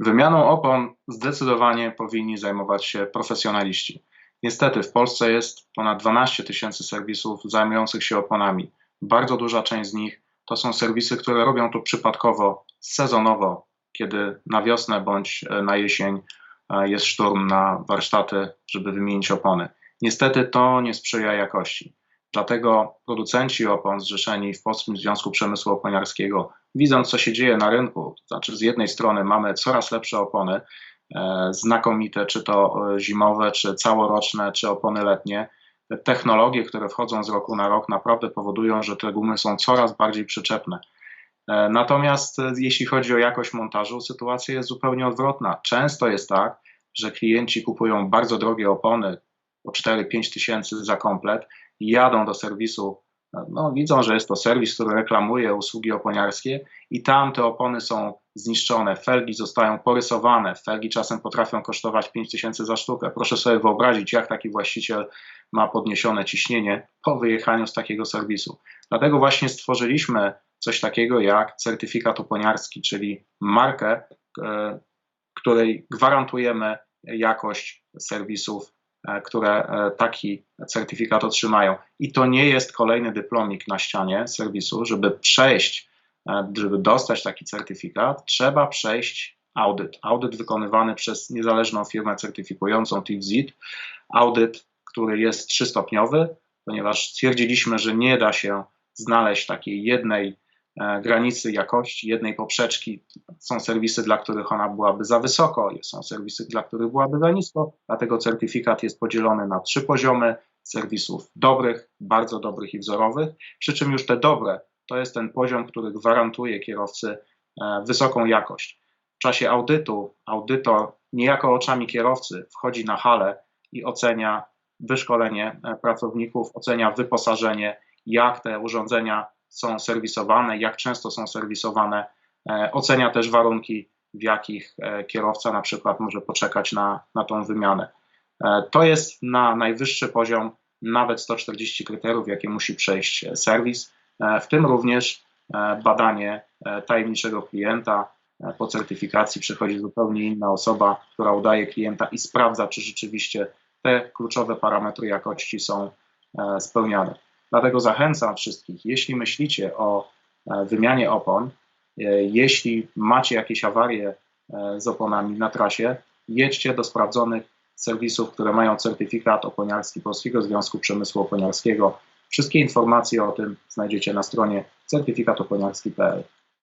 Wymianą opon zdecydowanie powinni zajmować się profesjonaliści. Niestety w Polsce jest ponad 12 tysięcy serwisów zajmujących się oponami. Bardzo duża część z nich to są serwisy, które robią to przypadkowo, sezonowo, kiedy na wiosnę bądź e, na jesień e, jest szturm na warsztaty, żeby wymienić opony. Niestety to nie sprzyja jakości. Dlatego producenci opon zrzeszeni w Polskim Związku Przemysłu Oponiarskiego, widząc co się dzieje na rynku, to znaczy z jednej strony mamy coraz lepsze opony, e, znakomite, czy to e, zimowe, czy całoroczne, czy opony letnie, te technologie, które wchodzą z roku na rok, naprawdę powodują, że te gumy są coraz bardziej przyczepne. E, natomiast jeśli chodzi o jakość montażu, sytuacja jest zupełnie odwrotna. Często jest tak, że klienci kupują bardzo drogie opony, po 4-5 tysięcy za komplet, jadą do serwisu, no, widzą, że jest to serwis, który reklamuje usługi oponiarskie i tam te opony są zniszczone, felgi zostają porysowane, felgi czasem potrafią kosztować 5 tysięcy za sztukę. Proszę sobie wyobrazić, jak taki właściciel ma podniesione ciśnienie po wyjechaniu z takiego serwisu. Dlatego właśnie stworzyliśmy coś takiego jak certyfikat oponiarski, czyli markę, e, której gwarantujemy jakość serwisów które e, taki certyfikat otrzymają. I to nie jest kolejny dyplomik na ścianie serwisu, żeby przejść, e, żeby dostać taki certyfikat, trzeba przejść audyt. Audyt wykonywany przez niezależną firmę certyfikującą TIFZIT, audyt, który jest trzystopniowy, ponieważ stwierdziliśmy, że nie da się znaleźć takiej jednej E, granicy jakości jednej poprzeczki. Są serwisy, dla których ona byłaby za wysoko, są serwisy, dla których byłaby za nisko, dlatego certyfikat jest podzielony na trzy poziomy serwisów dobrych, bardzo dobrych i wzorowych, przy czym już te dobre to jest ten poziom, który gwarantuje kierowcy e, wysoką jakość. W czasie audytu audytor niejako oczami kierowcy wchodzi na halę i ocenia wyszkolenie e, pracowników, ocenia wyposażenie, jak te urządzenia są serwisowane, jak często są serwisowane, e, ocenia też warunki, w jakich e, kierowca na przykład może poczekać na, na tą wymianę. E, to jest na najwyższy poziom nawet 140 kryteriów, jakie musi przejść serwis, w tym również badanie tajemniczego klienta. Po certyfikacji przychodzi zupełnie inna osoba, która udaje klienta i sprawdza, czy rzeczywiście te kluczowe parametry jakości są spełniane. Dlatego zachęcam wszystkich, jeśli myślicie o e, wymianie opon, e, jeśli macie jakieś awarie e, z oponami na trasie, jedźcie do sprawdzonych serwisów, które mają certyfikat oponiarski Polskiego Związku Przemysłu Oponiarskiego. Wszystkie informacje o tym znajdziecie na stronie certyfikatoponiarski.pl.